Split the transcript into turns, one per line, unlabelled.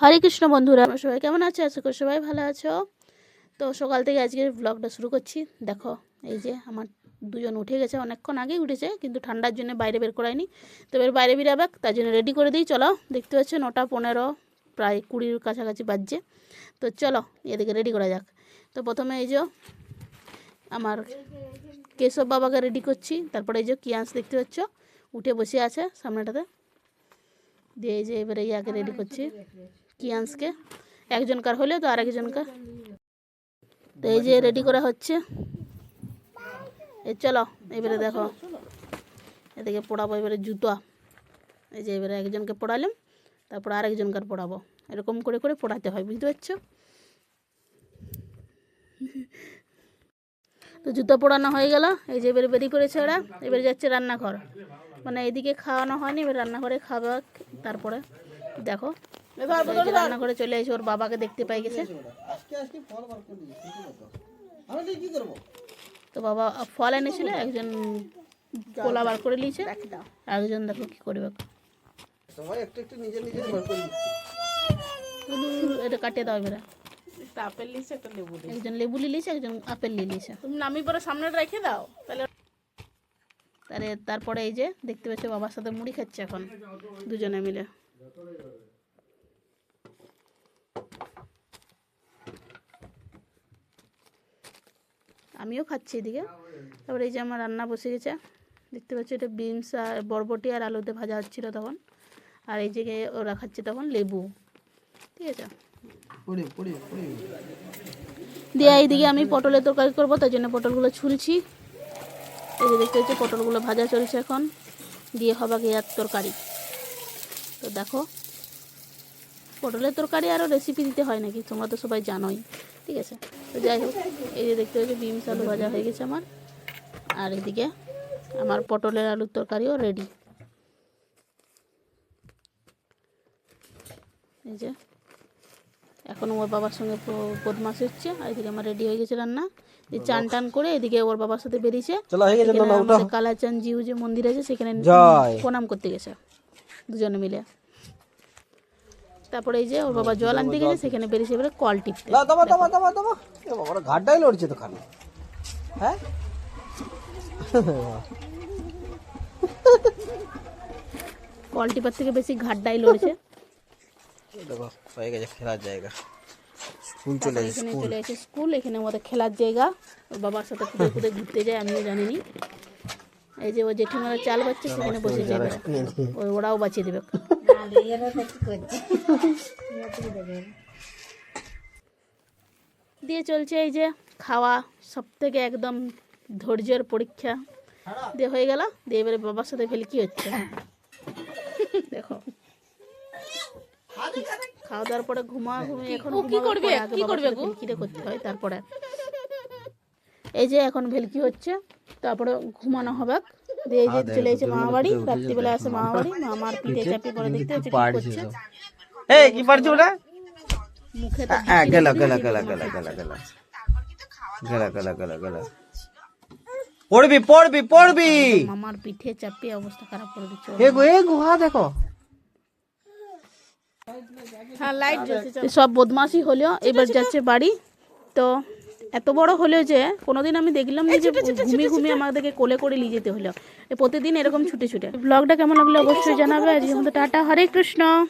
হরে কৃষ্ণ বন্ধুরা সবাই কেমন আছো? আশা করি সবাই ভালো আছো। তো সকাল থেকে আজকের ব্লগটা শুরু করছি। দেখো, এই যে আমার দুজন উঠে গেছে, অনেকক্ষণ আগেই উঠেছে, কিন্তু ঠান্ডার জন্য বাইরে বের করায়নি। তো এবার বাইরে বেরাবে, তার জন্য রেডি করে দিই। চলো, দেখতে পাচ্ছ নটা পনেরো, প্রায় কুড়ির কাছাকাছি বাজছে। তো চলো, এদিকে রেডি করা যাক। তো প্রথমে এই যে আমার কেশব বাবাকে রেডি করছি। তারপরে এই যে কিয়ান্স দেখতে পাচ্ছ, উঠে বসে আছে সামনেটাতে। দিয়ে এই যে এবারে ইয়াকে রেডি করছি। কিয়ান্সকে একজনকার হলে তো আর একজনকার তো এই যে রেডি করা হচ্ছে। এই চলো এবারে দেখো। এদিকে পড়াবো এবারে জুতো। এই যে এবারে একজনকে পড়ালাম তারপর আরেকজনকার পড়াবো। এরকম করে করে পড়াতে হয় বুঝতে পারছ? তো জুতো পড়ানো হয়ে গেল। এই যে এবারে বেরিয়ে পড়েছে ওরা এবারে যাচ্ছে রান্নাঘর। মানে এদিকে খাওয়ানো হয়নি এবার রান্নাঘরে খাওয়া তারপরে। দেখো এই যে রান্নাঘরে চলে এসে ওর বাবাকে দেখতে পাই গেছে। তো বাবা ফল এনেছিল একজন কোলা বার করে নিয়েছে। আর একজন দেখো কি করবে।
সবাই একটু একটু নিজে নিজে বার করে দিচ্ছে
এটা কাটিয়ে দাও এবারে। একজন লেবু লিলিছে একজন আপেল লিলিছে
তুমি নামি পরে সামনে রেখে দাও তাহলে
তারে তারপরে এই যে দেখতে পাচ্ছ বাবার সাথে মুড়ি খাচ্ছে এখন দুজনে মিলে। আমিও খাচ্ছি এদিকে। তারপরে এই যে আমার রান্না বসে গেছে। দেখতে পাচ্ছি এটা বিনস আর বরবটি আর আলুতে ভাজা হচ্ছিল তখন। আর এই যে ওরা খাচ্ছে তখন লেবু। ঠিক আছে? দিয়ে এইদিকে আমি পটলের তরকারি করব তার জন্য পটলগুলো ছুলছি। এই যে দেখতে পাচ্ছি পটলগুলো ভাজা চলছে এখন। দিয়ে হবে গিয়ার তরকারি। তো দেখো পটলের তরকারি আরও রেসিপি দিতে হয় নাকি? তোমরা তো সবাই জানোই। ঠিক আছে? তো যাই হোক এই যে দেখতে হচ্ছে বিমস আলু ভাজা হয়ে গেছে আমার। আর এদিকে আমার পটলের আলুর তরকারিও রেডি এই যে এখন ওর বাবার সঙ্গে বদমাশি হচ্ছে আর এদিকে আমার রেডি হয়ে গেছে রান্না। চান টান করে এদিকে ওর বাবার সাথে বেরিয়েছে। কালাচান জিউ যে মন্দির আছে সেখানে প্রণাম করতে গেছে দুজনে মিলে। তারপরে এই যে ওর বাবা জল আনতে গেছে সেখানে বেরিয়েছে এবারে কল টিপতে।
দাও দাও দাও দাও দাও এ বাবা ঘাটটাই লড়ছে তো খালি। হ্যাঁ?
কল টিপার থেকে বেশি ঘাটটাই লড়ছে।
দেখো হয়ে গেছে খেলার জায়গা। স্কুল চলে এসেছে
এখানে চলে এসে স্কুল এখানে আমাদের খেলার জায়গা। ওর বাবার সাথে খুঁজে খুঁজে ঘুরতে যায় আমিও জানি জানিনি। এই যে ও জেঠিমারা চাল বাচ্ছে সেখানে বসে যাবে। ওরাও বাঁচিয়ে দেবে। দিয়ে চলছে এই যে খাওয়া সব থেকে একদম ধৈর্যের পরীক্ষা। দিয়ে হয়ে গেল দিয়ে এবারে বাবার সাথে ফেলে কি হচ্ছে? দেখো। খাওয়া দাওয়ার পরে ঘুমা ঘুমিয়ে এখন কি করবে? কি করবে ভেলকিটা করতে হয় তারপরে। এই যে এখন ভেলকি হচ্ছে? তারপরে ঘুমানো হবে। দিয়ে এই যে চলে এসেছে মামা বাড়ি রাত্রিবেলা আসে মামা বাড়ি মামার পিঠে চাপিয়ে পরে দেখতে হচ্ছে কি করছে
এই কি পারছ ওটা
মুখে তো
হ্যাঁ গেল গেল গেল গেল গেল গেল গেল গেল গেল গেল পড়বি পড়বি পড়বি
মামার পিঠে চাপিয়ে অবস্থা খারাপ করে দিচ্ছে
এ গো এ গুহা দেখো
হ্যাঁ লাইট জ্বলছে
তো সব বদমাশি হলেও এবার যাচ্ছে বাড়ি তো এত বড় হলেও যে কোনোদিন আমি দেখলাম না যে ঘুমিয়ে ঘুমিয়ে আমাদেরকে কোলে করে নিয়ে যেতে হলো। প্রতিদিন এরকম ছুটে ছুটে। ব্লগটা কেমন লাগল অবশ্যই জানাবে। আজকে টাটা হরে কৃষ্ণ।